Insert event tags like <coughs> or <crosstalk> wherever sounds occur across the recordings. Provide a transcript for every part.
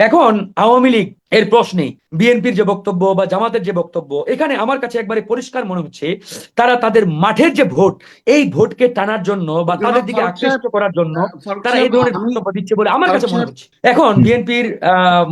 এখন আওয়ামী লীগ এর প্রশ্নে বিএনপির যে বক্তব্য বা জামাতের যে বক্তব্য এখানে আমার কাছে একবারে পরিষ্কার মনে হচ্ছে তারা তাদের মাঠের যে ভোট এই ভোটকে টানার জন্য বা তাদের দিকে আকৃষ্ট করার জন্য তারা এই ধরনের বক্তব্য দিচ্ছে বলে আমার কাছে মনে হচ্ছে। এখন বিএনপির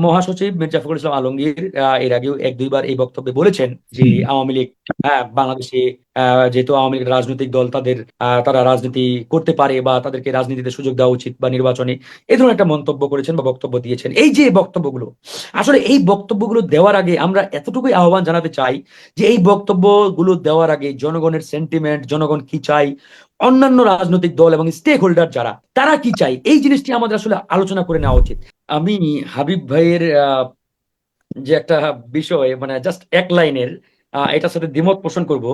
মহাসচিব মির্জা ফখরুল ইসলাম আলমগীর এর আগেও এক দুইবার এই বক্তব্যে বলেছেন যে আওয়ামী লীগ হ্যাঁ, বাংলাদেশে আহ, যেহেতু আওয়ামী লীগ রাজনৈতিক দল তাদের আহ, তারা রাজনীতি করতে পারে বা তাদেরকে রাজনীতিতে সুযোগ দেওয়া উচিত বা নির্বাচনে এই ধরনের একটা মন্তব্য করেছেন বা বক্তব্য দিয়েছেন। এই যে বক্তব্যগুলো আসলে এই বক্তব্যগুলো দেওয়ার আগে আমরা এতটুকুই আহ্বান জানাতে চাই যে এই বক্তব্যগুলো দেওয়ার আগে জনগণের সেন্টিমেন্ট জনগণ কি চাই অন্যান্য রাজনৈতিক দল এবং স্টেক হোল্ডার যারা, তারা কি চাই এই জিনিসটি আমাদের আসলে আলোচনা করে নেওয়া উচিত। আমি হাবিব ভাইয়ের যে একটা বিষয় মানে জাস্ট এক লাইনের এটার সাথে দ্বিমত পোষণ করব।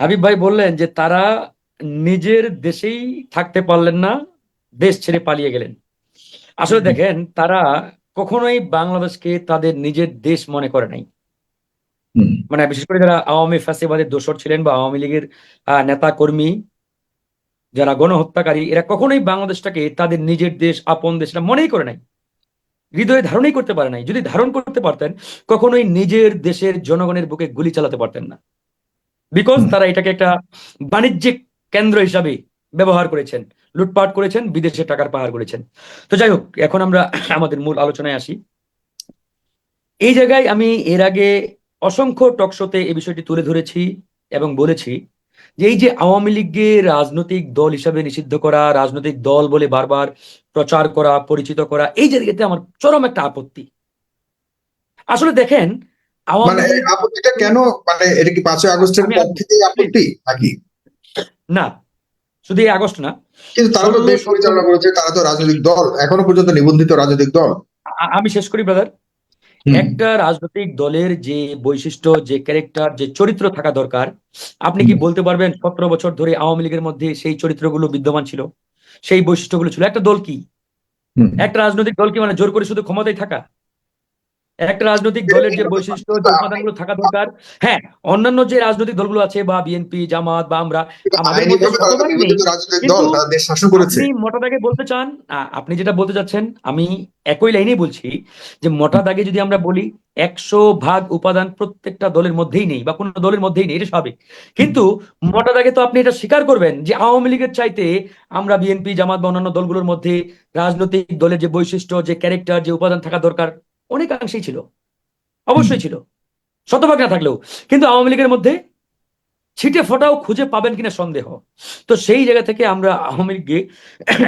হাবিব ভাই বললেন যে তারা নিজের দেশেই থাকতে পারলেন না, দেশ ছেড়ে পালিয়ে গেলেন। আসলে দেখেন, তারা কখনোই বাংলাদেশকে তাদের নিজের দেশ মনে করে নাই। মানে বিশেষ করে যারা আওয়ামী ফ্যাসিবাদের দোসর ছিলেন বা আওয়ামী লীগের নেতা কর্মী যারা গণহত্যাকারী এরা কখনোই বাংলাদেশটাকে তাদের নিজের দেশ আপন দেশ এটা মনেই করে নাই। হৃদয়ে ধারণই করতে পারে নাই। যদি ধারণ করতে পারতেন কখনোই নিজের দেশের জনগণের বুকে গুলি চালাতে পারতেন না। বিকজ তারা এটাকে একটা বাণিজ্যিক কেন্দ্র হিসাবে ব্যবহার করেছেন লুটপাট করেছেন বিদেশে টাকার পাহাড় করেছেন তো যাই হোক এখন আমরা আমাদের মূল আলোচনায় আসি। এই জায়গায় আমি এর আগে অসংখ্য টকশোতে এই বিষয়টি তুলে ধরেছি এবং বলেছি যে এই যে আওয়ামী লীগকে রাজনৈতিক দল হিসাবে নিষিদ্ধ করা রাজনৈতিক দল বলে বারবার প্রচার করা পরিচিত করা এই জায়গাতে আমার চরম একটা আপত্তি। আসলে দেখেন আওয়ামী মানে আপত্তিটা কেন মানে এটা কি পাঁচই আগস্টের পর আপত্তি নাকি? না শুধু এই আগস্ট না। কিন্তু তারা তো দেশ পরিচালনা করেছে তারা তো রাজনৈতিক দল। এখনও পর্যন্ত নিবন্ধিত রাজনৈতিক দল। আমি শেষ করি ব্রাদার একটা রাজনৈতিক দলের যে বৈশিষ্ট্য যে ক্যারেক্টার যে চরিত্র থাকা দরকার আপনি কি বলতে পারবেন সতেরো বছর ধরে আওয়ামী লীগের মধ্যে সেই চরিত্রগুলো বিদ্যমান ছিল? সেই বৈশিষ্ট্যগুলো ছিল। একটা দল কি? একটা রাজনৈতিক দল কি মানে জোর করে শুধু ক্ষমতায় থাকা? একটা রাজনৈতিক দলের যে বৈশিষ্ট্য যে উপাদানগুলো থাকা দরকার হ্যাঁ অন্যান্য যে রাজনৈতিক দলগুলো আছে বা বিএনপি জামাত বা আমরা আমাদের করেছে। আপনি মোটা দাগে বলতে চান আপনি যেটা বলতে চাচ্ছেন আমি একই লাইনেই বলছি যে মোটা দাগে যদি আমরা বলি একশো ভাগ উপাদান প্রত্যেকটা দলের মধ্যেই নেই বা কোনো দলের মধ্যেই নেই এটা স্বাভাবিক। কিন্তু মোটা দাগে তো আপনি এটা স্বীকার করবেন যে আওয়ামী লীগের চাইতে আমরা বিএনপি জামাত বা অন্যান্য দলগুলোর মধ্যে রাজনৈতিক দলের যে বৈশিষ্ট্য যে ক্যারেক্টার যে উপাদান থাকা দরকার অনেকাংশেই ছিল। অবশ্যই ছিল। শতভাগ না থাকলেও। কিন্তু আওয়ামী লীগের মধ্যে ছিটে ফোটাও খুঁজে পাবেন কিনা সন্দেহ। তো সেই জায়গা থেকে আমরা আওয়ামী লীগকে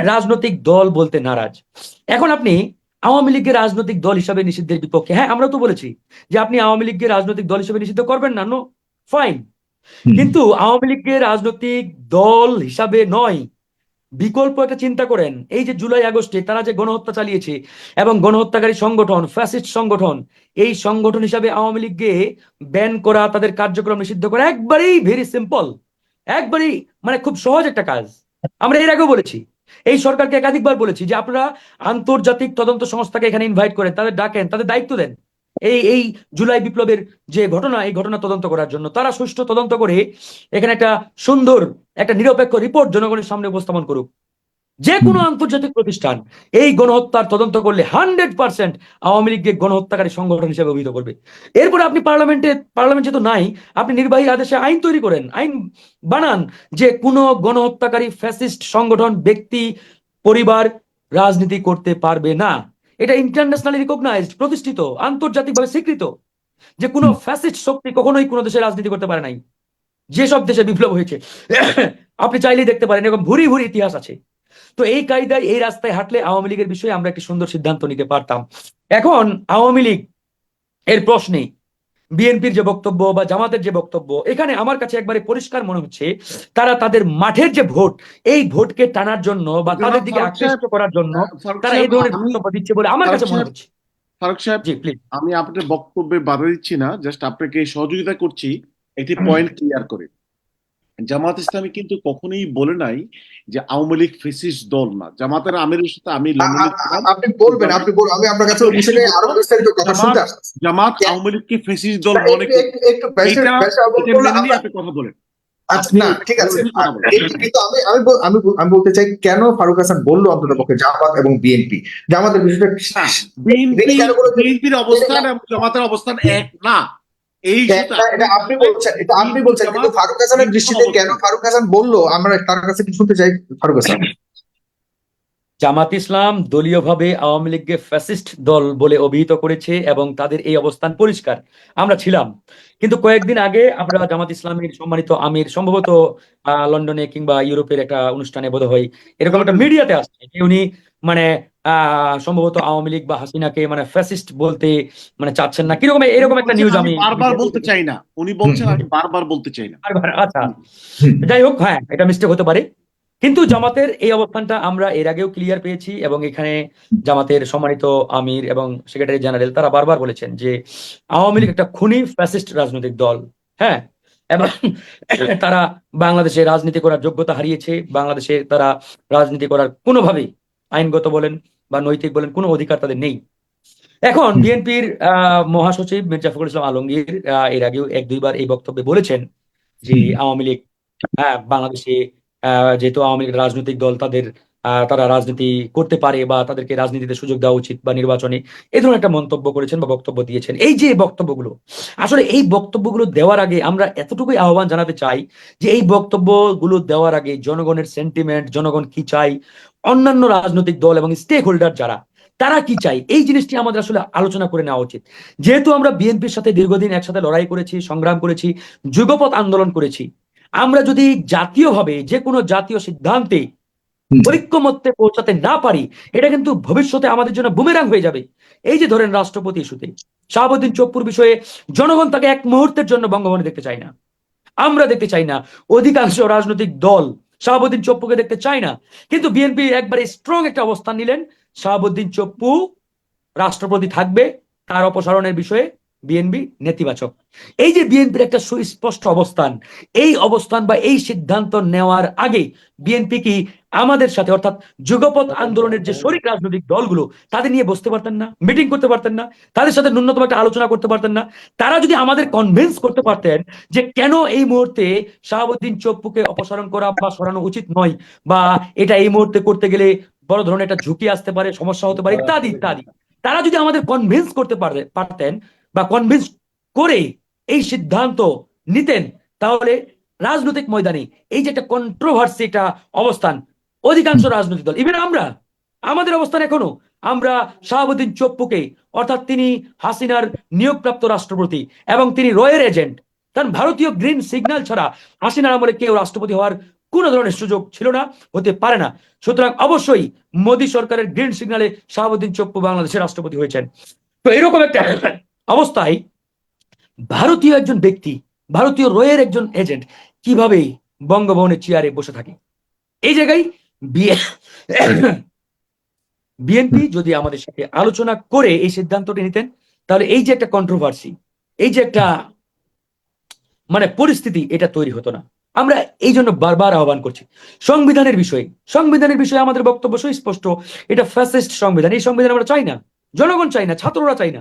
রাজনৈতিক দল বলতে নারাজ। এখন আপনি আওয়ামী লীগকে রাজনৈতিক দল হিসাবে নিষিদ্ধের বিপক্ষে হ্যাঁ আমরা তো বলেছি যে আপনি আওয়ামী লীগকে রাজনৈতিক দল হিসাবে নিষিদ্ধ করবেন না নো ফাইন। কিন্তু আওয়ামী লীগকে রাজনৈতিক দল হিসাবে নয়। বিকল্প একটা চিন্তা করেন। এই যে জুলাই, আগস্টে তারা যে গণহত্যা চালিয়েছে এবং গণহত্যাকারী সংগঠন, ফ্যাসিস্ট সংগঠন, এই সংগঠন হিসাবে আওয়ামী লীগকে ব্যান করা, তাদের কার্যক্রম নিষিদ্ধ করা একবারেই ভেরি সিম্পল একবারেই মানে খুব সহজ একটা কাজ। আমরা এর আগেও বলেছি। এই সরকারকে একাধিকবার বলেছি যে আপনারা আন্তর্জাতিক তদন্ত সংস্থাকে এখানে ইনভাইট করেন, তাদের ডাকেন, তাদের দায়িত্ব দেন। এই এই জুলাই বিপ্লবের যে ঘটনা, এই ঘটনা তদন্ত করার জন্য, তারা সুষ্ঠু তদন্ত করে এখানে একটা সুন্দর, একটা নিরপেক্ষ রিপোর্ট জনগণের সামনে উপস্থাপন করুক। যে কোনো আন্তর্জাতিক প্রতিষ্ঠান এই গণহত্যার তদন্ত করলে হান্ড্রেড পার্সেন্ট আওয়ামী লীগকে গণহত্যাকারী সংগঠন হিসেবে অভিহিত করবে। এরপরে আপনি পার্লামেন্টে, পার্লামেন্ট যেহেতু নাই, আপনি নির্বাহী আদেশে আইন তৈরি করেন, আইন বানান যে কোনো গণহত্যাকারী ফ্যাসিস্ট সংগঠন, ব্যক্তি, পরিবার, রাজনীতি করতে পারবে না। এটা ইন্টারন্যাশনালি রিকগনাইজড প্রতিষ্ঠিত আন্তর্জাতিকভাবে স্বীকৃত যে কোনো ফ্যাসিস্ট শক্তি কখনোই কোনো দেশে রাজনীতি করতে পারে নাই। যেসব দেশে বিপ্লব হয়েছে <coughs> আপনি চাইলেই দেখতে পারেন এরকম ভুরি ভুরি ইতিহাস আছে। তো এই কায়দায় এই রাস্তায় হাঁটলে আওয়ামী লীগের বিষয়ে আমরা একটি সুন্দর সিদ্ধান্ত নিতে পারতাম। এখন আওয়ামী লীগ এর প্রশ্নে বিএনপির যে বক্তব্য বা জামাতের যে বক্তব্য এখানে আমার কাছে একবারে পরিষ্কার মনে হচ্ছে তারা তাদের মাঠের যে ভোট এই ভোটকে টানার জন্য বা তাদের দিকে আকৃষ্ট করার জন্য তারা এই ধরনের বক্তব্য দিচ্ছে বলে আমার কাছে মনে হচ্ছে। ফারুক সাহেব জি প্লিজ আমি আপনার বক্তব্যে বাধা দিচ্ছি না জাস্ট আপনাকে সহযোগিতা করছি একটি পয়েন্ট ক্লিয়ার করে। জামাত ইসলামী কিন্তু কখনোই বলে নাই যে আওয়ামী লীগ ফেসিস্ট দল না। জামাতের আমিরের সাথে আমি আপনি বলবেন আপনি বলবেন আমি আপনার কাছে বিষয়ে আরও বিস্তারিত কথা শুনতে আসছি। জামাত আওয়ামী লীগকে ফেসিস্ট দল মনে করে। একটু আপনি কথা বলেন। আচ্ছা না ঠিক আছে। কিন্তু আমি আমি আমি আমি বলতে চাই কেন ফারুক হাসান বলল অন্তত পক্ষে জামাত এবং বিএনপি? জামাতের বিষয়টা? বিএনপির অবস্থান এবং জামাতের অবস্থান এক না। এই এটা এটা আপনি বলছেন এটা আপনি বলছেন কিন্তু ফারুক হাসানের দৃষ্টিতে কেন ফারুক হাসান বলল? আমরা তার কাছে কি শুনতে চাই ফারুক হাসান? জামাত ইসলাম দলীয়ভাবে আওয়ামী লীগকে ফ্যাসিস্ট দল বলে অভিহিত করেছে এবং তাদের এই অবস্থান পরিষ্কার। আমরা ছিলাম। কিন্তু কয়েকদিন আগে আমরা জামাত ইসলামের সম্মানিত আমির সম্ভবত আহ, লন্ডনে কিংবা ইউরোপের একটা অনুষ্ঠানে বোধ হয় এরকম একটা মিডিয়াতে আসছে যে উনি মানে সম্ভবত আওয়ামী লীগ বা হাসিনাকে মানে ফ্যাসিস্ট বলতে মানে চাচ্ছেন না। কীরকম এরকম একটা নিউজ আমি বারবার বলতে চাই না। উনি বলছেন আমি বারবার বলতে চাই না। বারবার, আচ্ছা। যাই হোক হ্যাঁ এটা মিস্টেক হতে পারে। কিন্তু জামাতের এই অবস্থানটা আমরা এর আগেও ক্লিয়ার পেয়েছি এবং এখানে জামাতের সম্মানিত আমির এবং সেক্রেটারি জেনারেল তারা বারবার বলেছেন যে আওয়ামী লীগ একটা খুনি ফ্যাসিস্ট রাজনৈতিক দল। হ্যাঁ এবং তারা বাংলাদেশে রাজনীতি করার যোগ্যতা হারিয়েছে। বাংলাদেশে তারা রাজনীতি করার কোনোভাবেই আইনগত বলেন বা নৈতিক বলেন কোনো অধিকার তাদের নেই এখন। বিএনপির মহাসচিব মির্জা ফখরুল ইসলাম আলমগীর আহ, এর আগেও এক দুইবার এই বক্তব্যে বলেছেন যে আওয়ামী লীগ হ্যাঁ বাংলাদেশে আহ, যেহেতু আওয়ামী লীগ রাজনৈতিক দল তাদের তারা রাজনীতি করতে পারে বা তাদেরকে রাজনীতিতে সুযোগ দেওয়া উচিত বা নির্বাচনে এই ধরনের একটা মন্তব্য করেছেন বা বক্তব্য দিয়েছেন এই যে বক্তব্যগুলো, আসলে এই বক্তব্যগুলো দেওয়ার আগে আমরা এতটুকুই আহ্বান জানাতে চাই যে এই বক্তব্যগুলো দেওয়ার আগে জনগণের সেন্টিমেন্ট জনগণ কি চাই অন্যান্য রাজনৈতিক দল এবং স্টেক হোল্ডার যারা, তারা কি চাই এই জিনিসটি আমাদের আসলে আলোচনা করে নেওয়া উচিত যেহেতু আমরা বিএনপির সাথে দীর্ঘদিন একসাথে লড়াই করেছি, সংগ্রাম করেছি, যুগপৎ আন্দোলন করেছি, আমরা যদি জাতীয়ভাবে যে কোনো জাতীয় সিদ্ধান্তে। ঐক্যমত্যে পৌঁছাতে না পারি, এটা কিন্তু ভবিষ্যতে আমাদের জন্য বুমেরাং হয়ে যাবে। এই যে ধরেন রাষ্ট্রপতি ইস্যুতে, শাহাবুদ্দিন চপ্পুর বিষয়ে জনগণ তাকে এক মুহূর্তের জন্য বঙ্গভবনে দেখতে চায় না। আমরা দেখতে চাই না, অধিকাংশ রাজনৈতিক দল শাহাবুদ্দিন চপ্পুকে দেখতে চায় না। কিন্তু বিএনপি একবারে স্ট্রং একটা অবস্থান নিলেন। শাহাবুদ্দিন চপ্পু রাষ্ট্রপতি থাকবে তার অপসারণের বিষয়ে। বিএনপি নেতিবাচক। এই যে বিএনপির একটা সুস্পষ্ট অবস্থান, এই অবস্থান বা এই সিদ্ধান্ত নেওয়ার আগে বিএনপি কি আমাদের সাথে, অর্থাৎ যুগপৎ আন্দোলনের যে শরিক রাজনৈতিক দলগুলো, তাদের নিয়ে বসতে পারতেন না, মিটিং করতে পারতেন না, তাদের সাথে ন্যূনতম একটা আলোচনা করতে পারতেন না। তারা যদি আমাদের কনভিন্স করতে পারতেন যে কেন এই মুহূর্তে শাহাবুদ্দিন চপ্পুকে অপসারণ করা বা সরানো উচিত নয়, বা এটা এই মুহূর্তে করতে গেলে বড় ধরনের একটা ঝুঁকি আসতে পারে, সমস্যা হতে পারে ইত্যাদি ইত্যাদি। তারা যদি আমাদের কনভিন্স করতে পারতে- পারতেন বা কনভিন্স করে এই সিদ্ধান্ত নিতেন, তাহলে রাজনৈতিক ময়দানে এই যে একটা কন্ট্রোভার্সি একটা অবস্থান, অধিকাংশ রাজনৈতিক দল ইভেন আমরা, আমাদের অবস্থান এখনও, আমরা শাহাবুদ্দিন চপ্পুকে অর্থাৎ তিনি হাসিনার নিয়োগপ্রাপ্ত রাষ্ট্রপতি এবং তিনি রয়ের এজেন্ট কারণ ভারতীয় গ্রিন সিগন্যাল ছাড়া হাসিনার আমলে কেউ রাষ্ট্রপতি হওয়ার কোনো ধরনের সুযোগ ছিল না, হতে পারে না। সুতরাং অবশ্যই মোদী সরকারের গ্রিন সিগন্যালে শাহাবুদ্দিন চপ্পু বাংলাদেশের রাষ্ট্রপতি হয়েছেন। তো এরকম একটা অবস্থায় ভারতীয় একজন ব্যক্তি, ভারতীয় রয়ের একজন এজেন্ট কীভাবে বঙ্গভবনের চেয়ারে বসে থাকে? এই জায়গায় বিএনপি যদি আমাদের সাথে আলোচনা করে এই সিদ্ধান্তটি নিতেন, তাহলে এই যে একটা কন্ট্রোভার্সি এই যে একটা মানে পরিস্থিতি, এটা তৈরি হতো না। আমরা এই জন্য বারবার আহ্বান করছি, সংবিধানের বিষয়ে সংবিধানের বিষয়ে আমাদের বক্তব্য সুস্পষ্ট এটা ফ্যাসিস্ট সংবিধান, এই সংবিধান আমরা চাই না। জনগণ চাই না, ছাত্ররা চাই না।